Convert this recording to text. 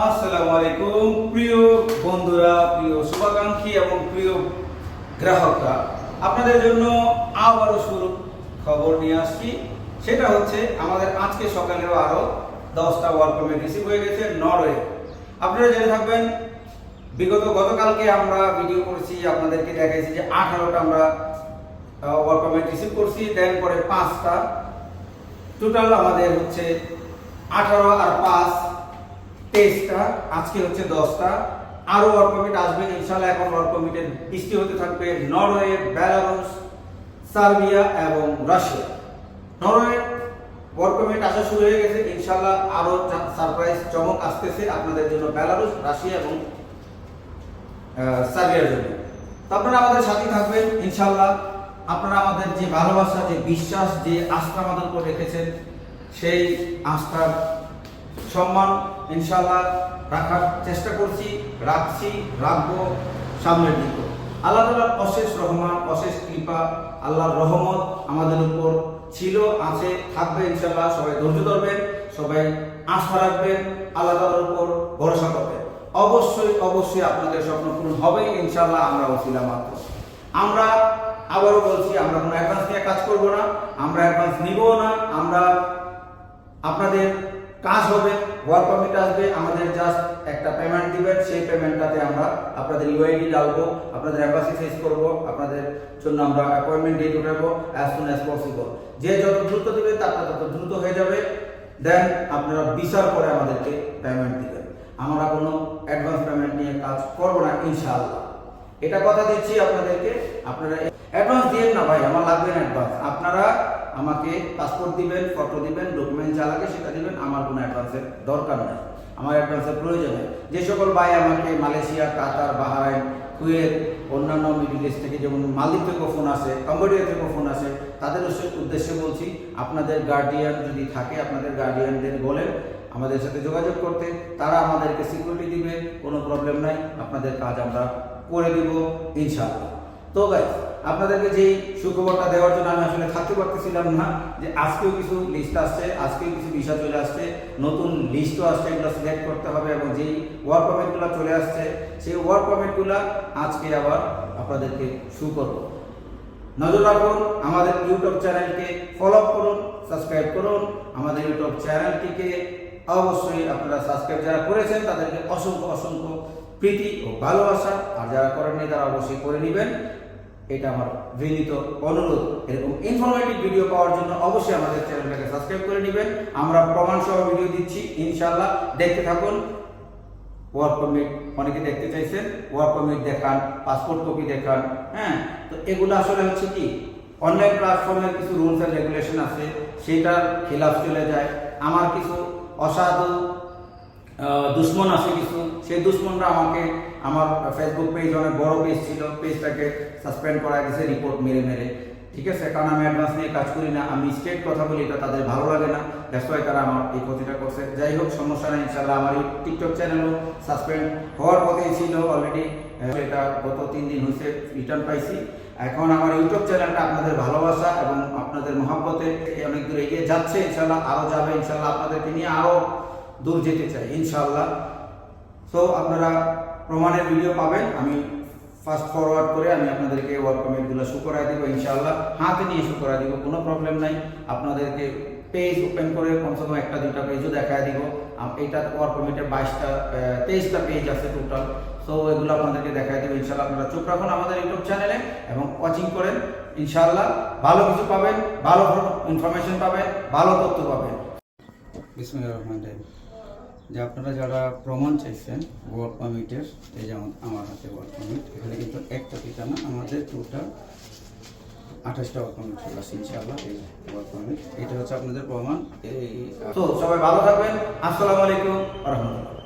আসসালামু আলাইকুম প্রিয় বন্ধুরা, প্রিয় শুভাকাঙ্ক্ষী এবং প্রিয় গ্রাহকরা। আপনাদের জন্য আবারও শুরু খবর নিয়ে আসছি। সেটা হচ্ছে, আমাদের আজকে সকালেও আরও দশটা ওয়ার্ক রিসিভ হয়ে গেছে নরওয়ে। আপনারা জেনে থাকবেন, বিগত গতকালকে আমরা ভিডিও করেছি, আপনাদেরকে দেখাইছি যে আঠারোটা আমরা ওয়ার্ক রিসিভ করছি, দেন পরে পাঁচটা। টোটাল আমাদের হচ্ছে আঠারো আর পাঁচ। তেইশটা, আজকে হচ্ছে দশটা। আরও ওয়ার্ক পারমিট আসবে, ইনশাল্লাহ এখন ওয়ার্ক পারমিটের বৃষ্টি হতে থাকবে নরওয়ে বেলারুস সার্বিয়া এবং রাশিয়া। নরওয়ে ওয়ার্ক পারমিট আসা শুরু হয়ে গেছে, ইনশাল্লাহ আরও সারপ্রাইজ চমক আসতেছে আপনাদের জন্য বেলারুস রাশিয়া এবং সার্বিয়ার জন্য। তো আপনারা আমাদের সাথে থাকবেন, ইনশাল্লাহ। আপনারা আমাদের যে ভালোবাসা, যে বিশ্বাস, যে আস্থা আমাদের উপর রেখেছেন, সেই আস্থার সম্মান ইনশাল্লাহ রাখার চেষ্টা করছি, রাখছি, রাখব সামনের দিকে। আল্লাহ তালার অশেষ রহমান, অশেষ কৃপা, আল্লাহর রহমত আমাদের উপর ছিল, আছে, থাকবে ইনশাল্লাহ সবাই ধৈর্য ধরবেন, সবাই আস্থা রাখবেন, আল্লাহ তালার উপর ভরসা করবেন। অবশ্যই অবশ্যই আপনাদের স্বপ্ন পূরণ হবে ইনশাল্লাহ আমরা ওসিলা মাত্র। আমরা আবারও বলছি, আমরা কোনো অ্যাডভান্স নিয়ে কাজ করব না, আমরা অ্যাডভান্স নিব না, আমরা আপনাদের কাজ হবে ওয়ার্ক পারমিট আসবে, আমাদের জাস্ট একটা পেমেন্ট দিবেন, সেই পেমেন্টটাতে আমরা আপনাদের ইউআইডি ডালবো, আপনাদের অ্যাম্বাসি ফেস করব, আপনাদের জন্য আমরা অ্যাপয়েন্টমেন্ট ডেট উঠাবো অ্যাজ সুন অ্যাজ পসিবল যে যত দ্রুত দিবেন, তার তত দ্রুত হয়ে যাবে। দেন আপনারা বিচার করে আমাদেরকে পেমেন্ট দিবেন। আমরা কোনো অ্যাডভান্স পেমেন্ট নিয়ে কাজ করব না, ইনশাআল্লাহ। এটা কথা দিচ্ছি আপনাদেরকে। আপনারা অ্যাডভান্স দিয়েন না ভাই, আমার লাগবে না অ্যাডভান্স আপনারা আমাকে পাসপোর্ট দিবেন ফটো দিবেন ডকুমেন্ট যা লাগে সেটা দিবেন, আমার কোনো অ্যাডভান্সের দরকার নেই। আমার অ্যাডভান্সের প্রয়োজন নেই। যে সকল ভাই আমাকে মালয়েশিয়া, কাতার, বাহারাইন, কুয়েত, অন্যান্য মিডিল ইস্ট থেকে যেমন মালদ্বীপ থেকেও ফোন আসে, কম্বোডিয়া থেকেও ফোন আসে, তাদের উদ্দেশ্য- বলছি, আপনাদের গার্ডিয়ান যদি থাকে, আপনাদের গার্ডিয়ানদের বলেন, আমাদের সাথে যোগাযোগ করতে। তারা আমাদেরকে সিকিউরিটি দিবে, কোনো প্রবলেম নাই। আপনাদের কাজ আমরা করে দিব, ইনশাআল্লাহ। তো গাই আপনাদেরকে যেই সুখবরটা দেওয়ার জন্য আমি আসলে থাকতে পারতেছিলাম না, যে আজকেও কিছু লিস্ট আসছে, আজকেও কিছু বিষয় চলে আসছে, নতুন লিস্টও আসছে, এগুলো সিলেক্ট করতে হবে এবং যেই ওয়ার্ক পারমিটগুলো চলে আসছে, সেই ওয়ার্ক পারমিটগুলো আজকে আবার আপনাদেরকে শু করব। নজর রাখুন, আমাদের ইউটিউব চ্যানেলকে ফলো আপ করুন সাবস্ক্রাইব করুন, আমাদের ইউটিউব চ্যানেলটিকে অবশ্যই আপনারা সাবস্ক্রাইব যারা করেছেন, তাদেরকে অসংখ্য অসংখ্য প্রীতি ও ভালোবাসা, আর যারা করেননি, তারা অবশ্যই করে নেবেন। এটা আমার বিনীত অনুরোধ। এরকম ইনফরমেটিভ ভিডিও পাওয়ার জন্য অবশ্যই আমাদের চ্যানেলটাকে সাবস্ক্রাইব করে নেবেন। আমরা প্রমাণ সহ ভিডিও দিচ্ছি ইনশাল্লাহ দেখতে থাকুন। ওয়ার্ক পারমিট অনেকে দেখতে চাইছেন। ওয়ার্ক পারমিট দেখান পাসপোর্ট কপি দেখান হ্যাঁ? তো এগুলো আসলে হচ্ছে কি? অনলাইন প্ল্যাটফর্মের কিছু রুলস এন্ড রেগুলেশন আছে। সেটার খেলাফ চলে যায়। আমার কিছু অসাধু দুশ্মন আছে কিছু। সেই দুশ্মনরা আমাকে, আমার ফেসবুক পেজ অনেক বড় পেজ ছিল। পেজটাকে সাসপেন্ড করা গেছে রিপোর্ট মেরে মেরে। ঠিক আছে? কারণ আমি অ্যাডভান্স নিয়ে কাজ করি না। আমি স্টেট কথা বলি, এটা তাদের ভালো লাগে না। দ্যাটস ওয়াই তারা আমার এই ক্ষতিটা করছে। যাই হোক, সমস্যা নেই ইনশাল্লাহ আমার এই টিকটক চ্যানেলও সাসপেন্ড হওয়ার পথেই ছিল অলরেডি এটা গত তিন দিন হয়েছে রিটার্ন পাইছি। এখন আমার ইউটিউব চ্যানেলটা আপনাদের ভালোবাসা এবং আপনাদের মহাব্বতে অনেক দূর এগিয়ে যাচ্ছে ইনশাল্লাহ আরও যাবে ইনশাল্লাহ আপনাদেরকে নিয়ে আরও দূর যেতে চাই ইনশাল্লাহ তো আপনারা প্রমাণের ভিডিও পাবেন। আমি ফাস্ট ফরওয়ার্ড করে আমি আপনাদেরকে ওয়ার্ক পারমিটগুলো শু করাই দিব, ইনশাআল্লাহ। হাতে নিয়ে শু করাই দিব, কোনো প্রবলেম নাই। আপনাদেরকে পেজ ওপেন করে কমসে কম একটা, দুইটা পেজও দেখায় দিব। এইটা ওয়ার্ক বাইশটা তেইশটা পেজ আছে টোটাল সো এগুলো আপনাদেরকে দেখাই দেবো, ইনশাআল্লাহ। আপনারা চোখ রাখুন আমাদের ইউটিউব চ্যানেলে এবং ওয়াচিং করেন, ইনশাআল্লাহ। ভালো কিছু পাবেন, ভালো ইনফরমেশন পাবেন, ভালো তথ্য পাবেন। বিসমিল্লাহির রহমানির রহিম। যে আপনারা যারা প্রমাণ চাইছেন ওয়ার্ক পারমিটের এই যেমন আমার হাতে ওয়ার্ক পারমিট এখানে কিন্তু একটা পিতা না আমাদের টোটাল আঠাশটা ওয়ার্ক পারমিট চলে আসছে ইনশাআল্লাহ, এই ওয়ার্ক পারমিট এটা হচ্ছে আপনাদের প্রমাণ, এই তো সবাই ভালো থাকবেন। আসসালামু আলাইকুম রহমতুল্লাহ